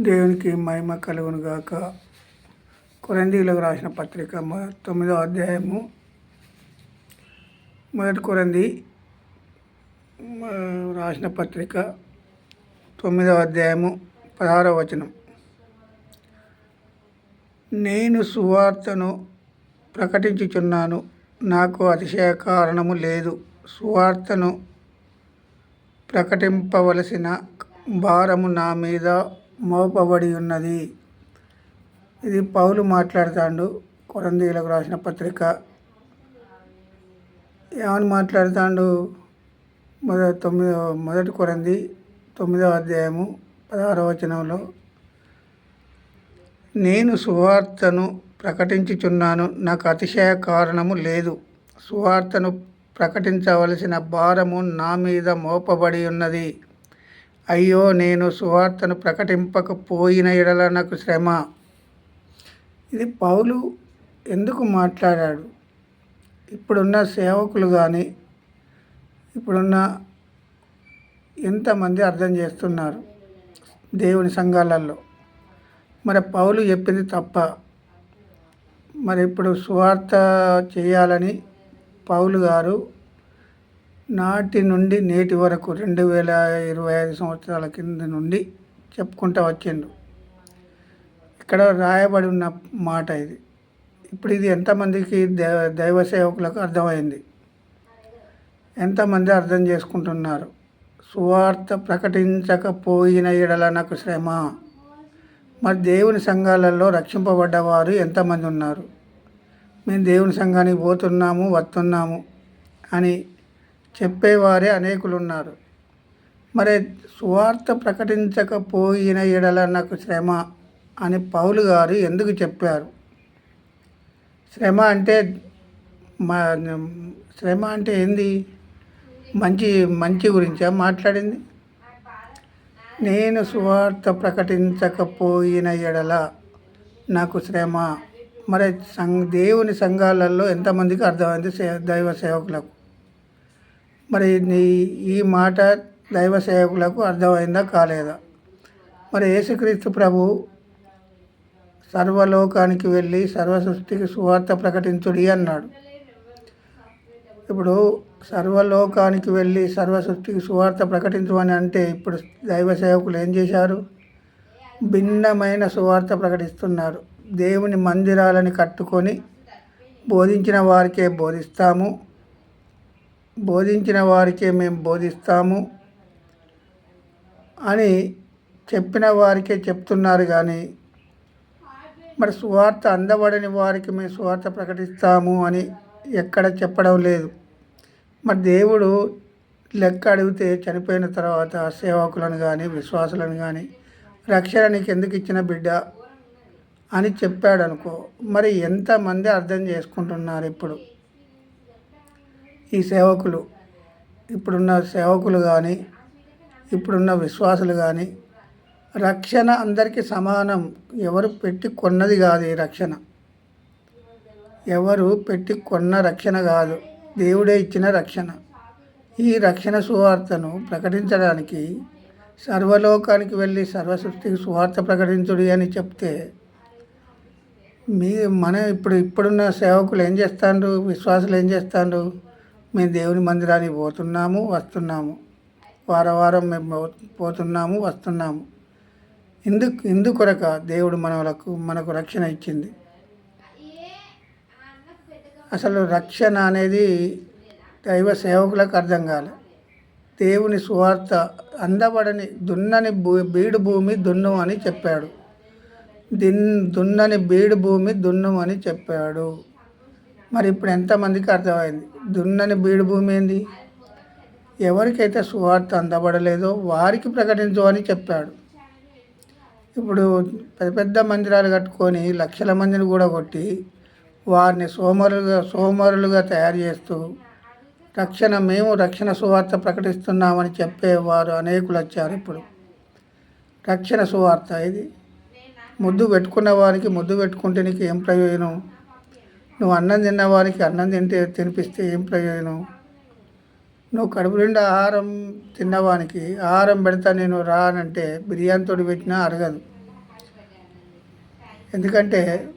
దేవునికి మహిమ కలుగును గాక. కొరందీలకు రాసిన పత్రిక తొమ్మిదో అధ్యాయము. మొదటి కొరంది రాసిన పత్రిక తొమ్మిదో అధ్యాయము పదహారో వచనం. నేను సువార్తను ప్రకటించుచున్నాను నాకు అతిశయ కారణము లేదు. సువార్తను ప్రకటింపవలసిన భారము నా మీద మోపబడి ఉన్నది. ఇది పౌలు మాట్లాడుతాడు కొరందీలకు రాసిన పత్రిక. ఏమని మాట్లాడుతాడు? మొదటి తొమ్మిదో మొదటి కొరంది తొమ్మిదవ అధ్యాయము పదహారవ వచనంలో నేను సువార్తను ప్రకటించుచున్నాను నాకు అతిశయ కారణము లేదు. సువార్తను ప్రకటించవలసిన భారము నా మీద మోపబడి ఉన్నది. అయ్యో నేను సువార్తను ప్రకటింపకపోయిన ఎడల నాకు శ్రమ. ఇది పౌలు ఎందుకు మాట్లాడాడు? ఇప్పుడున్న సేవకులు కానీ ఇప్పుడున్న ఎంతమంది అర్థం చేస్తున్నారు దేవుని సంఘాలలో? మరి పౌలు చెప్పింది తప్ప మరి ఇప్పుడు సువార్త చేయాలని పౌలు గారు నాటి నుండి నేటి వరకు రెండు వేల ఇరవై ఐదు సంవత్సరాల కింద నుండి చెప్పుకుంటూ వచ్చిండు. ఇక్కడ రాయబడి ఉన్న మాట ఇది. ఇప్పుడు ఇది ఎంతమందికి దైవ దైవ సేవకులకు అర్థమైంది? ఎంతమంది అర్థం చేసుకుంటున్నారు? సువార్త ప్రకటించకపోయిన ఎడల నాకు శ్రమ. మరి దేవుని సంఘాలలో రక్షింపబడ్డవారు ఎంతమంది ఉన్నారు? మేము దేవుని సంఘానికి పోతున్నాము వస్తున్నాము అని చెప్పేవారే అనేకులు ఉన్నారు మరి సువార్త ప్రకటించకపోయిన ఎడల నాకు శ్రమ అని పౌలు గారు ఎందుకు చెప్పారు? శ్రమ అంటే మా శ్రమ అంటే ఏంది? మంచి మంచి గురించా మాట్లాడింది? నేను సువార్త ప్రకటించకపోయిన ఎడల నాకు శ్రమ. మరి సంఘ దేవుని సంఘాలలో ఎంతమందికి అర్థమైంది సే దైవ సేవకులకు? మరి నీ ఈ మాట దైవ సేవకులకు అర్థమైందా కాలేదా? మరి యేసుక్రీస్తు ప్రభు సర్వలోకానికి వెళ్ళి సర్వ సృష్టికి సువార్త ప్రకటించుడి అన్నాడు. ఇప్పుడు సర్వలోకానికి వెళ్ళి సర్వ సృష్టికి సువార్త ప్రకటించమని అంటే ఇప్పుడు దైవ సేవకులు ఏం చేశారు? భిన్నమైన సువార్త ప్రకటిస్తున్నారు. దేవుని మందిరాలని కట్టుకొని బోధించిన వారికే బోధిస్తాము. బోధించిన వారికే మేము బోధిస్తాము అని చెప్పిన వారికే చెప్తున్నారు కానీ మరి సువార్త అందబడని వారికి మేము సువార్త ప్రకటిస్తాము అని ఎక్కడ చెప్పడం లేదు. మరి దేవుడు లెక్క అడిగితే చనిపోయిన తర్వాత సేవకులను కానీ విశ్వాసులను కానీ రక్షణ నీకు ఎందుకు ఇచ్చిన బిడ్డ అని చెప్పాడు అనుకో మరి ఎంతమంది అర్థం చేసుకుంటున్నారు ఇప్పుడు? ఈ సేవకులు ఇప్పుడున్న సేవకులు కానీ ఇప్పుడున్న విశ్వాసులు కానీ రక్షణ అందరికీ సమానం. ఎవరు పెట్టి కొన్నది కాదు ఈ రక్షణ. ఎవరు పెట్టి కొన్న రక్షణ కాదు. దేవుడే ఇచ్చిన రక్షణ. ఈ రక్షణ సువార్తను ప్రకటించడానికి సర్వలోకానికి వెళ్ళి సర్వ సృష్టికి సువార్త ప్రకటించుడి అని చెప్తే మీ మన ఇప్పుడు ఇప్పుడున్న సేవకులు ఏం చేస్తాండ్రు? విశ్వాసులు ఏం చేస్తాండ్రు? మేము దేవుని మందిరానికి పోతున్నాము వస్తున్నాము. వారం వారం మేము పో- పోతున్నాము వస్తున్నాము. ఇందుకు ఇందుకొరక దేవుడు మనలకు మనకు రక్షణ ఇచ్చింది. అసలు రక్షణ అనేది దైవ సేవకులకు అర్థం కాలే. దేవుని సువార్త అందబడని దున్నని భూ బీడు భూమి దున్ను అని చెప్పాడు. దిన్ దున్నని బీడు భూమి దున్ను అని చెప్పాడు. మరి ఇప్పుడు ఎంతమందికి అర్థమైంది? దున్నని బీడు భూమి ఏంది? ఎవరికైతే సువార్త అందబడలేదో వారికి ప్రకటించు అని చెప్పాడు. ఇప్పుడు పెద్ద పెద్ద మందిరాలు కట్టుకొని లక్షల మందిని కూడా కొట్టి వారిని సోమరులుగా సోమరులుగా తయారు చేస్తూ రక్షణ మేము రక్షణ సువార్త ప్రకటిస్తున్నామని చెప్పేవారు అనేకులు వచ్చారు ఇప్పుడు. రక్షణ సువార్త ఇది. ముద్దు పెట్టుకున్న వారికి ముద్దు పెట్టుకుంటే నీకు ఏం ప్రయోజనం? నువ్వు అన్నం తిన్న వారికి అన్నం తింటే తినిపిస్తే ఏం ప్రయోజనం? నువ్వు కడుపు నిండా ఆహారం తిన్నవానికి ఆహారం పెడతా నేను రా అని అంటే బిర్యానీతో పెట్టినా అరగదు. ఎందుకంటే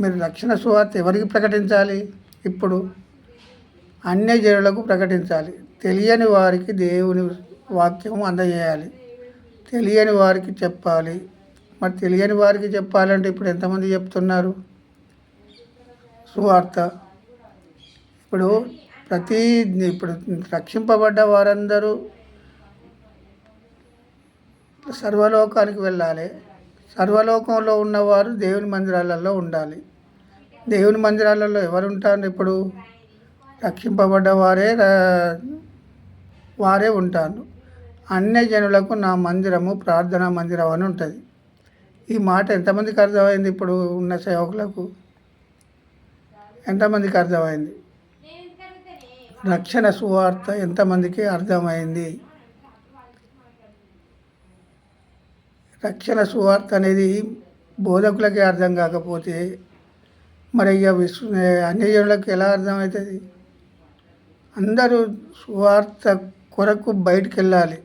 మీరు రక్షణ సువార్త ఎవరికి ప్రకటించాలి? ఇప్పుడు అన్య జనులకు ప్రకటించాలి. తెలియని వారికి దేవుని వాక్యం అందజేయాలి. తెలియని వారికి చెప్పాలి. మరి తెలియని వారికి చెప్పాలంటే ఇప్పుడు ఎంతమంది చెప్తున్నారు? సువార్త. ఇప్పుడు ప్రతి ఇప్పుడు రక్షింపబడ్డ వారందరూ సర్వలోకానికి వెళ్ళాలి. సర్వలోకంలో ఉన్నవారు దేవుని మందిరాలలో ఉండాలి. దేవుని మందిరాలలో ఎవరు ఉంటారు ఇప్పుడు? రక్షింపబడ్డ వారే రా- వారే ఉంటారు. అన్ని జనులకు నా మందిరము ప్రార్థనా మందిరం అని ఉంటుంది. ఈ మాట ఎంతమందికి అర్థమైంది ఇప్పుడు ఉన్న సేవకులకు? ఎంతమందికి అర్థమైంది? రక్షణ సువార్త ఎంతమందికి అర్థమైంది? రక్షణ సువార్త అనేది బోధకులకే అర్థం కాకపోతే మరి ఇక విశ్వ అన్యజనులకు ఎలా అర్థమవుతుంది? అందరూ సువార్త కొరకు బయటికి వెళ్ళాలి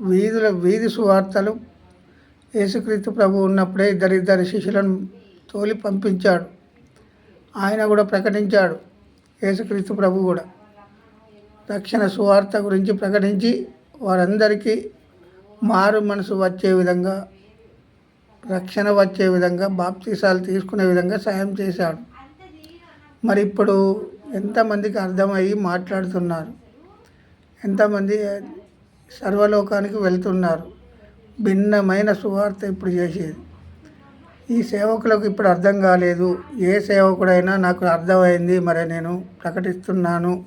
వీధుల వీధి సువార్తలు. యేసుక్రీస్తు ప్రభు ఉన్నప్పుడే ఇద్దరిద్దరు శిష్యులను తోలి పంపించాడు. ఆయన కూడా ప్రకటించాడు. యేసుక్రీస్తు ప్రభు కూడా. రక్షణ సువార్త గురించి ప్రకటించి వారందరికీ మారు మనసు వచ్చే విధంగా రక్షణ వచ్చే విధంగా బాప్తీసాలు తీసుకునే విధంగా సాయం చేశాడు. మరి ఇప్పుడు ఎంతమందికి అర్థమయ్యి మాట్లాడుతున్నారు. ఎంతమంది సర్వలోకానికి వెళ్తున్నారు. భిన్నమైన సువార్త ఇప్పుడు చేసేది. ఈ సేవకులకు ఇప్పుడు అర్థం కాలేదు. ఏ సేవకుడైనా నాకు అర్థమైంది మరి నేను ప్రకటిస్తున్నాను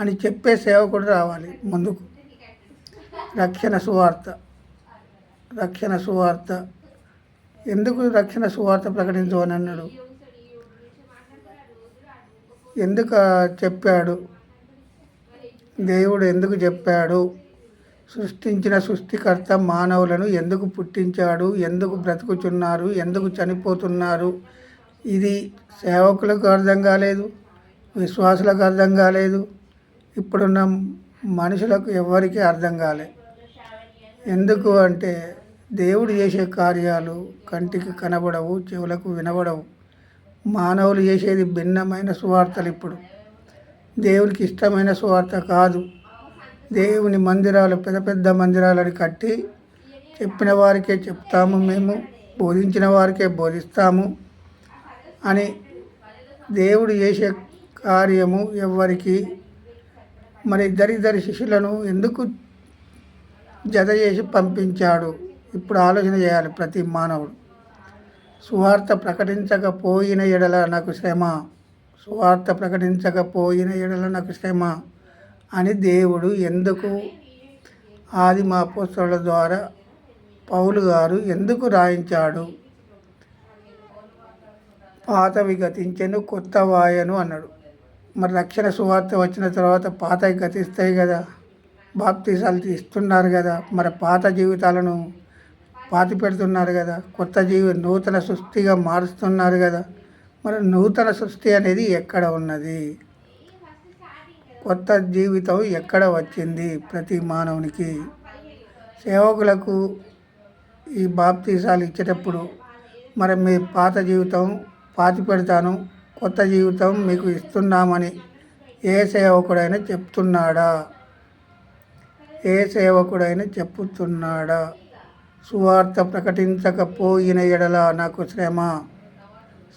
అని చెప్పే సేవకుడు రావాలి ముందుకు. రక్షణ సువార్త. రక్షణ సువార్త. ఎందుకు రక్షణ సువార్త ప్రకటించమని అన్నాడు. ఎందుకు చెప్పాడు? దేవుడు ఎందుకు చెప్పాడు? సృష్టించిన సృష్టికర్త మానవులను ఎందుకు పుట్టించాడు ఎందుకు బ్రతుకుచున్నారు ఎందుకు చనిపోతున్నారు? ఇది సేవకులకు అర్థం కాలేదు విశ్వాసులకు అర్థం కాలేదు. ఇప్పుడున్న మనుషులకు ఎవరికీ అర్థం కాలే. ఎందుకు అంటే దేవుడు చేసే కార్యాలు కంటికి కనబడవు చెవులకు వినబడవు. మానవులు చేసేది భిన్నమైన సువార్తలు ఇప్పుడు. దేవునికి ఇష్టమైన సువార్త కాదు. దేవుని మందిరాలు పెద్ద పెద్ద మందిరాలని కట్టి చెప్పిన వారికే చెప్తాము మేము బోధించిన వారికే బోధిస్తాము అని దేవుడు చేసే కార్యము ఎవరికి మరి ఇద్దరిద్దరి శిష్యులను ఎందుకు జత చేసి పంపించాడు? ఇప్పుడు ఆలోచన చేయాలి ప్రతి మానవుడు. సువార్త ప్రకటించకపోయిన ఎడల నాకు శ్రమ. సువార్త ప్రకటించకపోయిన ఎడల నాకు శ్రమ. అని దేవుడు ఎందుకు ఆది మా పుస్తకాల ద్వారా పౌలు గారు ఎందుకు రాయించాడు? పాతవి గతించను కొత్త వాయను అన్నాడు. మరి రక్షణ సువార్త వచ్చిన తర్వాత పాతవి గతిస్తాయి కదా. బాప్తీసాలు ఇస్తున్నారు కదా. మరి పాత జీవితాలను పాతి పెడుతున్నారు కదా. కొత్త జీవి నూతన సృష్టిగా మారుస్తున్నారు కదా. మరి నూతన సృష్టి అనేది ఎక్కడ ఉన్నది? కొత్త జీవితం ఎక్కడ వచ్చింది ప్రతి మానవునికి? సేవకులకు ఈ బాప్తీసాలు ఇచ్చేటప్పుడు మరి మీ పాత జీవితం పాతి పెడతాను కొత్త జీవితం మీకు ఇస్తున్నామని ఏ సేవకుడైనా చెప్తున్నాడా? ఏ సేవకుడైనా చెప్పుతున్నాడా సువార్త ప్రకటించకపోయిన ఎడల నాకు శ్రమ.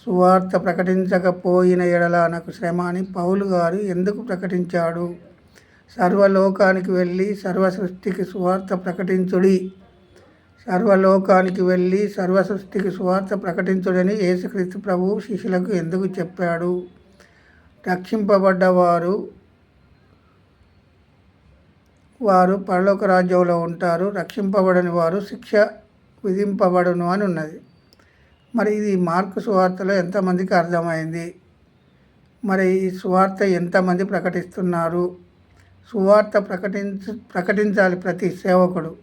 సువార్త ప్రకటించకపోయిన ఎడల నాకు శ్రమ అని పౌలు గారు ఎందుకు ప్రకటించాడు? సర్వలోకానికి వెళ్ళి సర్వ సృష్టికి సువార్త ప్రకటించుడి. సర్వలోకానికి వెళ్ళి సర్వ సృష్టికి సువార్త ప్రకటించుడని యేసుక్రీస్తు ప్రభువు శిష్యులకు ఎందుకు చెప్పాడు? రక్షింపబడ్డవారు వారు పరలోక రాజ్యంలో ఉంటారు. రక్షింపబడని వారు శిక్ష విధింపబడును అని ఉన్నది. మరి ఇది మార్కు సువార్తలో ఎంతమందికి అర్థమైంది? మరి ఈ సువార్త ఎంతమంది ప్రకటిస్తున్నారు? సువార్త ప్రకటించ ప్రకటించాలి ప్రతి సేవకుడు.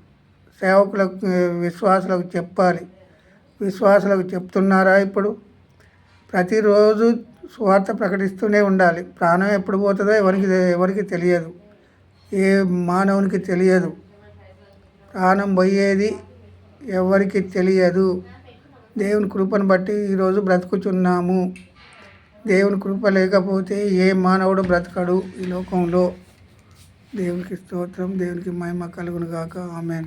సేవకులకు విశ్వాసులకు చెప్పాలి. విశ్వాసులకు చెప్తున్నారా ఇప్పుడు? ప్రతిరోజు సువార్త ప్రకటిస్తూనే ఉండాలి. ప్రాణం ఎప్పుడు పోతుందో ఎవరికి ఎవరికి తెలియదు. ఏ మానవునికి తెలియదు. ప్రాణం పోయేది ఎవరికి తెలియదు. దేవుని కృపను బట్టి ఈరోజు బ్రతుకుచున్నాము. దేవుని కృప లేకపోతే ఏ మానవుడు బ్రతకడు ఈ లోకంలో. దేవునికి స్తోత్రం దేవునికి మహిమ కలుగును గాక. ఆమె